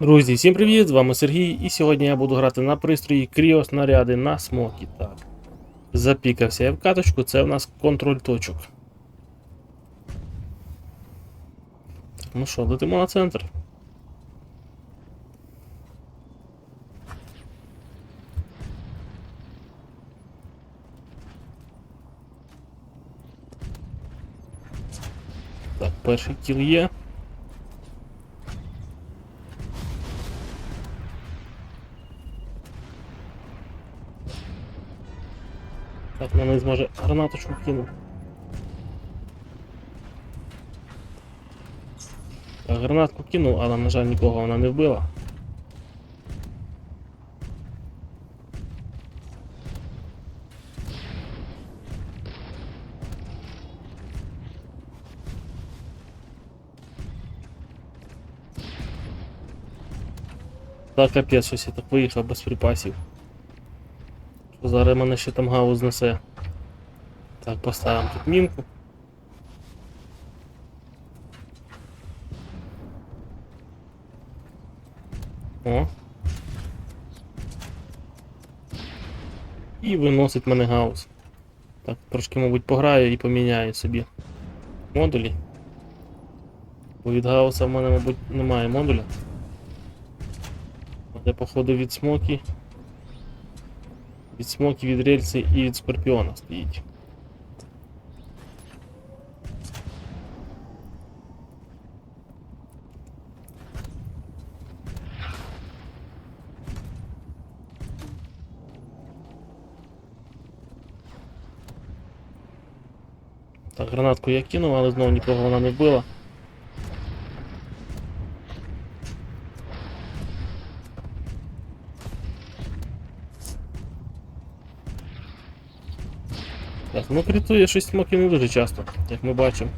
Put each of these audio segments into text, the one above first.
Друзі, всім привіт! З вами Сергій, і сьогодні я буду грати на пристрої кріоснаряди на смокі. Так. Запікався я в каточку, це в нас контроль точок. Так, ну що, летимо на центр. Так, перший кіл є. Гранаточку кинув. Так, гранатку кинув, але, на жаль, нікого вона не вбила. Так, капець, щось я так виїхав без припасів. Зараз мене ще там гаву знесе. Так, поставимо тут мінку. О. І виносить мене гаус. Так, трошки, мабуть, пограю і поміняю собі модулі. Бо від гауса в мене, мабуть, немає модуля. Де походу від смокі. Від смокі, від рельси і від скорпіона стоїть. Так, гранатку я кинув, але знову нікого вона не вбила. Так, ну критує 6 смоків не дуже часто, як ми бачимо.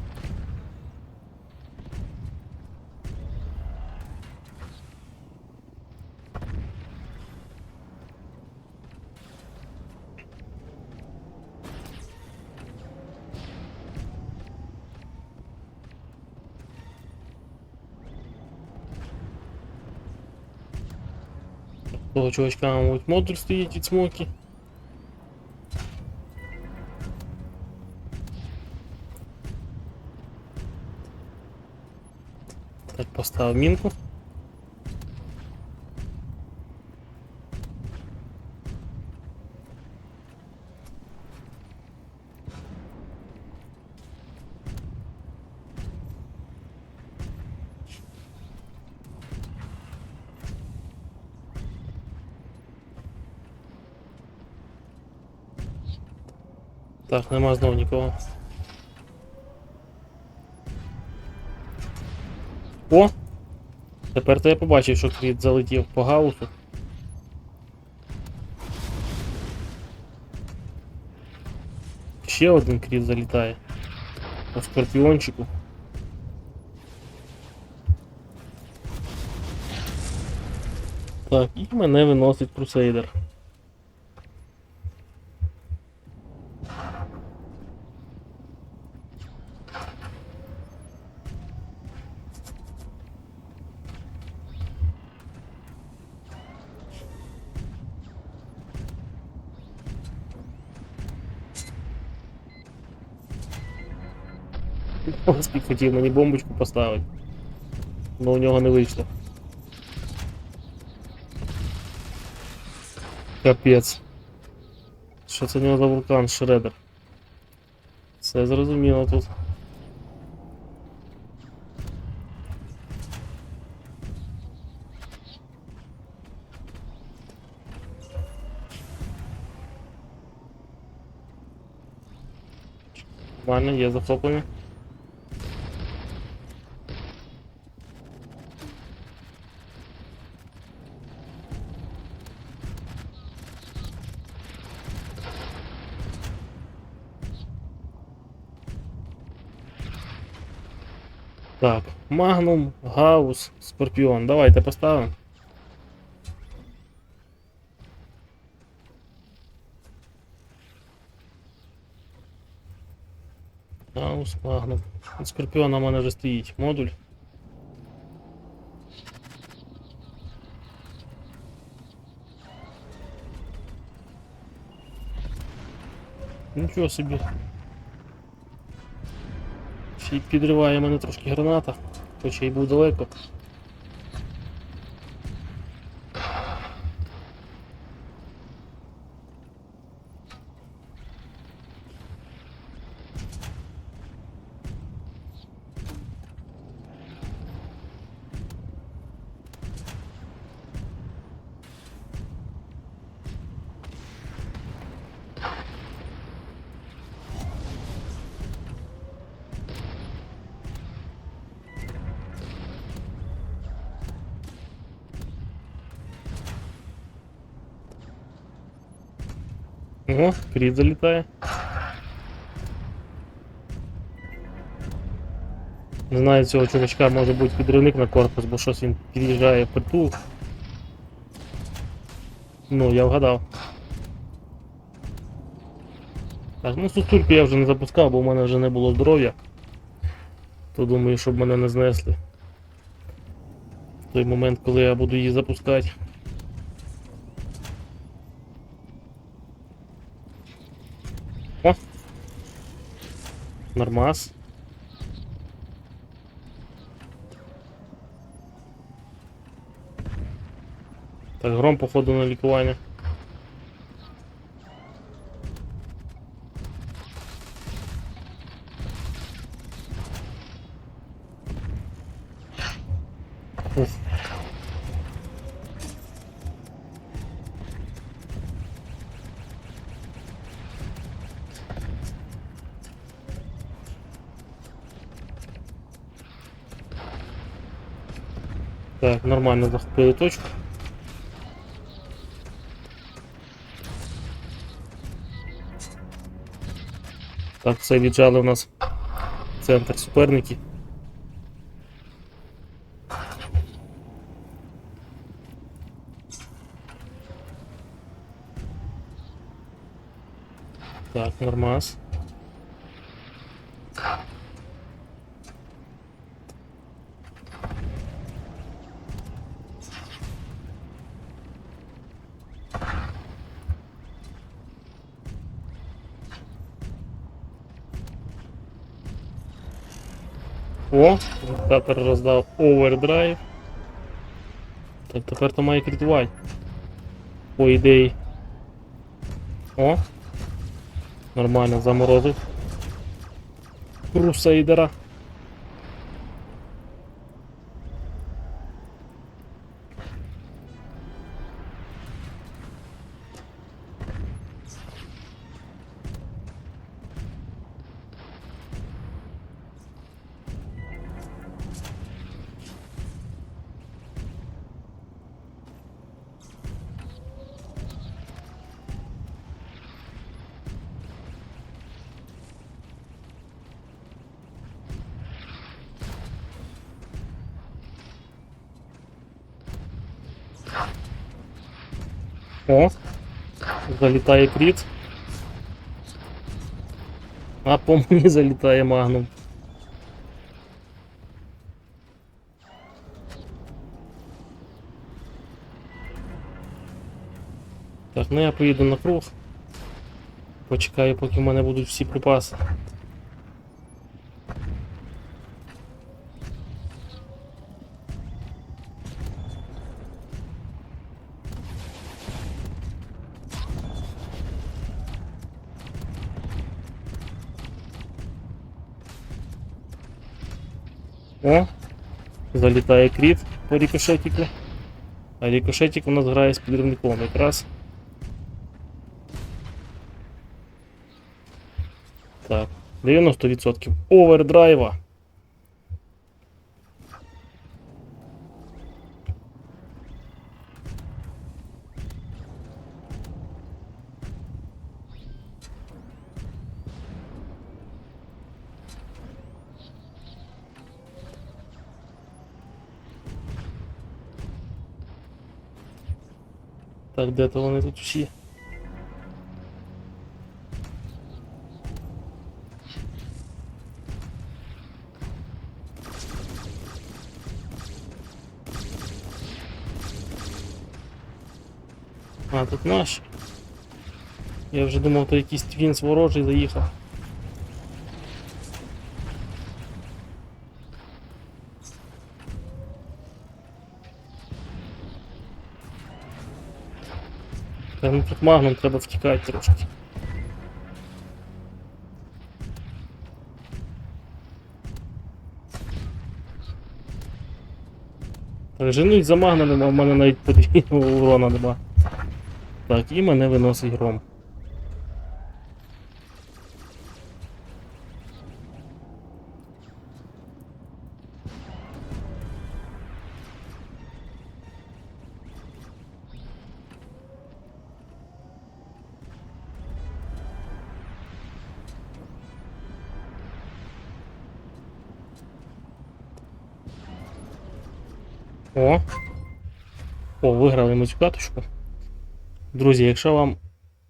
Того чувачка, мабуть, модуль стоїть від смоки. Так, поставив мінку. Так, нема знову нікого. О! Тепер то я побачив, що кріт залетів по гаусу. Ще один кріт залітає. По скорпіончику. Так, і мене виносить крусейдер. Оспік хотів мені бомбочку поставити. Но у нього не вийшло. Капець. Що це у нього за вулкан Шредер? Все зрозуміло тут. Нормально, є захоплення. Так, Магнум, Гаус, Скорпіон. Давайте поставим. Гаус, Магнум. Скорпион, у мене вже стоїть модуль. Ничего себе! Підриває мене трошки граната, хоча й був далеко. Ого, кріт залітає. Не знаю, цього чувачка може бути підривник на корпус, бо щось він під'їжджає притул. Ну, я вгадав. Так, ну сустульку я вже не запускав, бо в мене вже не було здоров'я. То думаю, щоб мене не знесли. В той момент, коли я буду її запускати. Нормас. Так, гром походу на лікування. Уф. Так, нормально захопили точку. Так, все віджали у нас центр суперники. Так, нормас. Диктатор роздав овердрайв. Так, тепер то має критувати. По ідеї. О! Нормально заморозив. Крусейдера. О! Залітає кріт. А по мені залітає магнум. Так, ну я поїду на круг. Почекаю, поки в мене будуть всі припаси. О! Залітає кріт по рікошетіку. А рікошетик у нас грає з підривником якраз. Так, 90% овердрайва. Так, де то вони тут всі? А, тут наш. Я вже думав, то якийсь твінс ворожий заїхав. Та ну тут магном треба втікати трошки. Так, женуть за магнами, а в мене навіть подвійного урона нема. Так, і мене виносить гром. О! О, виграли ми цю каточку. Друзі, якщо вам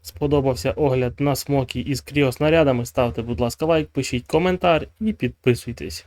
сподобався огляд на смокі із кріоснарядами, ставте, будь ласка, лайк, пишіть коментар і підписуйтесь.